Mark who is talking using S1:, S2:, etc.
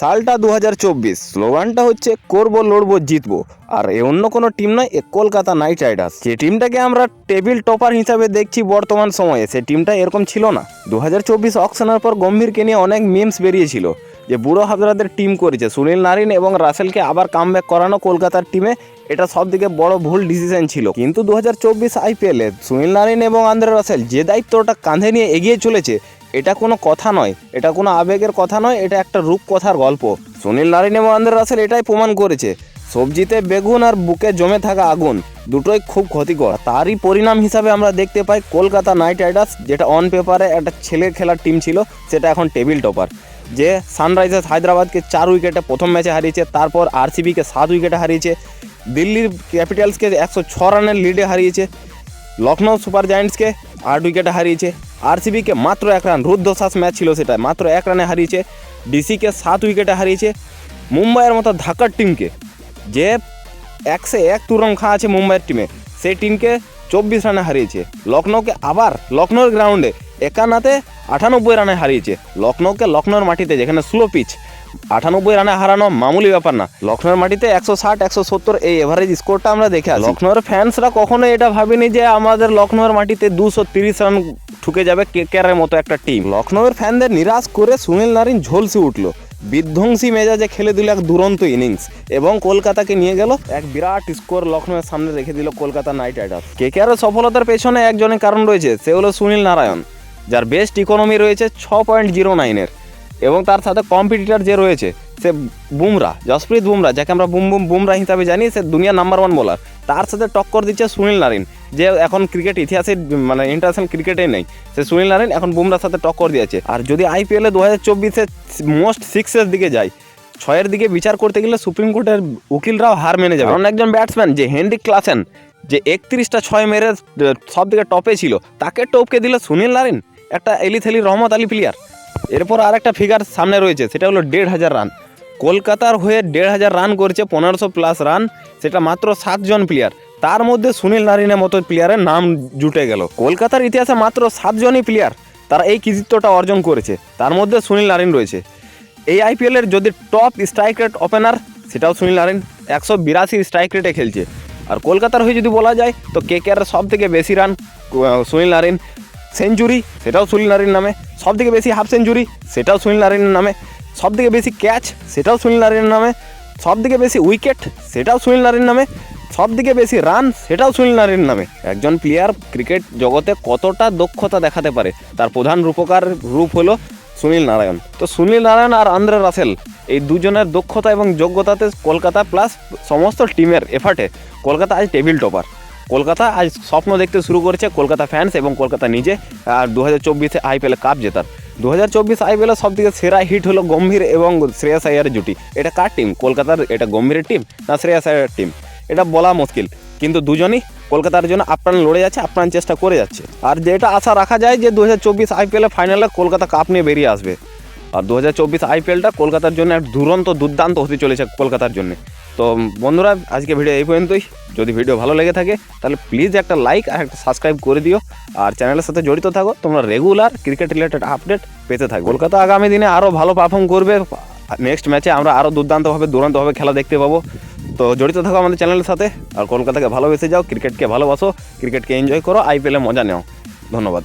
S1: সালটা দু হাজার চব্বিশ। স্লোগানটা হচ্ছে, করব, লড়বো, জিতবো। আর এ অন্য কোনো টিম নয়, এ কলকাতা নাইট রাইডার্স। যে টিমটাকে আমরা টেবিল টপার হিসাবে দেখছি বর্তমান সময়ে, সে টিমটা এরকম ছিল না। দু হাজার চব্বিশ অকশনের পর গম্ভীরকে নিয়ে অনেক মিমস বেরিয়েছিল। যে বুড়ো হাবরাদের টিম করেছে, সুনীল নারিন এবং রাসেলকে আবার কামব্যাক করানো কলকাতার টিমে এটা সব থেকে বড় ভুল ডিসিশন ছিল। কিন্তু দু হাজার চব্বিশ আইপিএলে সুনীল নারিন এবং আন্দ্রে রাসেল যে দায়িত্বটা কাঁধে নিয়ে এগিয়ে চলেছে এটা কোনো কথা নয়, এটা কোনো আবেগের কথা নয়, এটা একটা রূপকথার গল্প। সুনীল নারিন এবং আন্দ্রে রাসেল এটাই প্রমাণ করেছে। সবজিতে বেগুন আর বুকে জমে থাকা আগুন, দুটোই খুব ক্ষতিকর। তারই পরিণাম হিসাবে আমরা দেখতে পাই কলকাতা নাইট রাইডার্স, যেটা অন পেপারে একটা ছেলের খেলার টিম ছিল, সেটা এখন টেবিল টপার যে সানরাইজার্স হায়দ্রাবাদকে চার উইকেটে প্রথম ম্যাচে হারিয়েছে, তারপর আরসিবিকে সাত উইকেটে হারিয়েছে, দিল্লির ক্যাপিটালসকে একশো ছ রানের লিডে হারিয়েছে লখনৌ সুপার জায়েন্টসকে আট উইকেটে হারিয়েছে আরসিবিকে মাত্র এক রান, রুদ্ধশ্বাস ম্যাচ ছিল সেটা মাত্র এক রানে হারিয়েছে ডিসিকে, সাত উইকেটে হারিয়েছে মুম্বাইয়ের মতো ঢাকার টিমকে। যে একশো এক তুরং খা আছে মুম্বাইয়ের টিমে, সেই টিমকে চব্বিশ রানে হারিয়েছে। লখনৌকে আবার লখনৌর গ্রাউন্ডে একানাতে আটানব্বই রানে হারিয়েছে। লখনৌকে লখনৌর মাটিতে যেখানে স্লো পিচ আটানব্বই রানে হারানো মামুলি ব্যাপার না। লখনৌর মাটিতে একশো ষাট, একশো সত্তর, এই এভারেজ স্কোরটা আমরা দেখে আছি লখনৌর ফ্যান্সরা কখনো এটা ভাবিনি যে আমাদের লখনৌর মাটিতে দুশো তিরিশ রান ঠুকে যাবে কেকেআরের মতো একটা টিম লখনৌয়ের ফ্যানদের নিরাশ করে সুনীল নারিন ঝলসে উঠল। বিধ্বংসী মেজাজে খেলে দিল এক দুরন্ত ইনিংস এবং কলকাতাকে নিয়ে গেল এক বিরাট স্কোর লখনৌয়ের সামনে রেখে দিল কলকাতা নাইট রাইডার্স। কেকেআরের সফলতার পেছনে একজনের কারণ রয়েছে, সে হলো সুনীল নারায়ণ, যার বেস্ট ইকোনমি রয়েছে ছ পয়েন্ট জিরো নাইনের এবং তার সাথে কম্পিটিটার যে রয়েছে, সে বুমরা, জসপ্রীত বুমরা, যাকে আমরা বুম বুম বুমরা হিসাবে জানি, সে দুনিয়া নাম্বার ওয়ান বোলার তার সাথে টক্কর দিচ্ছে সুনীল নারিন। যে এখন ক্রিকেট ইতিহাসে মানে ইন্টারন্যাশনাল ক্রিকেটে নেই। সে সুনীল নারিন এখন বুমরার সাথে টক্কর দিয়েছে। আর যদি আইপিএলে দু হাজার চব্বিশে মোস্ট সিক্সের দিকে যায়, ছয়ের দিকে বিচার করতে গেলে সুপ্রিম কোর্টের উকিলরাও হার মেনে যাবে। কারণ একজন ব্যাটসম্যান যে হেনরিক ক্লাসেন যে একত্রিশটা ছয় মেরে সব দিকে টপে ছিল, তাকে টপকে দিল সুনীল নারিন একটা এলিথেলি রহমত আলী প্লেয়ার এরপর আরেকটা ফিগার সামনে রয়েছে, সেটা হলো দেড় হাজার রান। কলকাতার হয়ে দেড় হাজার রান করছে, পনেরোশো প্লাস রান সেটা মাত্র সাতজন প্লেয়ার তার মধ্যে সুনীল নারিনের মতো প্লেয়ারের নাম জুটে গেল। কলকাতার ইতিহাসে মাত্র সাতজনই প্লেয়ার তারা এই কৃতিত্বটা অর্জন করেছে। তার মধ্যে সুনীল নারিন রয়েছে। এই আইপিএলের যদি টপ স্ট্রাইক রেট ওপেনার সেটাও সুনীল নারিন একশো বিরাশি স্ট্রাইক রেটে খেলছে। আর কলকাতার হয়ে যদি বলা যায়, তো কে কে আর সব থেকে বেশি রান সুনীল নারিন সেঞ্চুরি সেটাও সুনীল নারিন নামে। সব থেকে বেশি হাফ সেঞ্চুরি সেটাও সুনীল নারিনের নামে। সব থেকে বেশি ক্যাচ সেটাও সুনীল নারিনের নামে। সব থেকে বেশি উইকেট সেটাও সুনীল নারিন নামে। সব থেকে বেশি রান সেটাও সুনীল নারিন নামে। একজন প্লেয়ার ক্রিকেট জগতে কতটা দক্ষতা দেখাতে পারে, তার প্রধান রূপকার রূপ হলো সুনীল নারায়ণ। তো সুনীল নারায়ণ আর আন্দ্রে রাসেল, এই দুজনের দক্ষতা এবং যোগ্যতাতে কলকাতা প্লাস সমস্ত টিমের এফার্টে কলকাতা আজ টেবিল টপার কলকাতা আজ স্বপ্ন দেখতে শুরু করেছে কলকাতা ফ্যান্স এবং কলকাতা নিজে, আর দু হাজার চব্বিশে আইপিএলে কাপ জেতার। দু হাজার চব্বিশ আইপিএলে সব থেকে সেরা হিট হলো গম্ভীর এবং শ্রেয়াস আয়ারের জুটি। এটা কার টিম কলকাতার এটা গম্ভীরের টিম না শ্রেয়াস আয়ারের টিম এটা বলা মুশকিল। কিন্তু দুজনই কলকাতার জন্য আপ্রাণ লড়ে যাচ্ছে, আপ্রাণ চেষ্টা করে যাচ্ছে। আর যেটা আশা রাখা যায় যে দু হাজার চব্বিশ ফাইনালে কলকাতা কাপ নিয়ে বেরিয়ে আসবে। আর দু হাজার চব্বিশ আইপিএলটা কলকাতার জন্য এক দুরন্ত, দুর্দান্ত হতে চলেছে কলকাতার জন্য। তো বন্ধুরা, আজকে ভিডিও এই পর্যন্তই। যদি ভিডিও ভালো লেগে থাকে, তাহলে প্লিজ একটা লাইক আর একটা সাবস্ক্রাইব করে দিও। আর চ্যানেলের সাথে জড়িত থাকো, তোমরা রেগুলার ক্রিকেট রিলেটেড আপডেট পেতে থাকো। কলকাতা আগামী দিনে আরও ভালো পারফর্ম করবে। নেক্সট ম্যাচে আমরা আরও দুর্দান্তভাবে, দুরন্তভাবে খেলা দেখতে পাবো। তো জড়িত থাকো আমাদের চ্যানেলের সাথে আর কলকাতাকে ভালোবেসে যাও, ক্রিকেটকে ভালোবাসো, ক্রিকেটকে এনজয় করো আইপিএলে মজা নেও। ধন্যবাদ।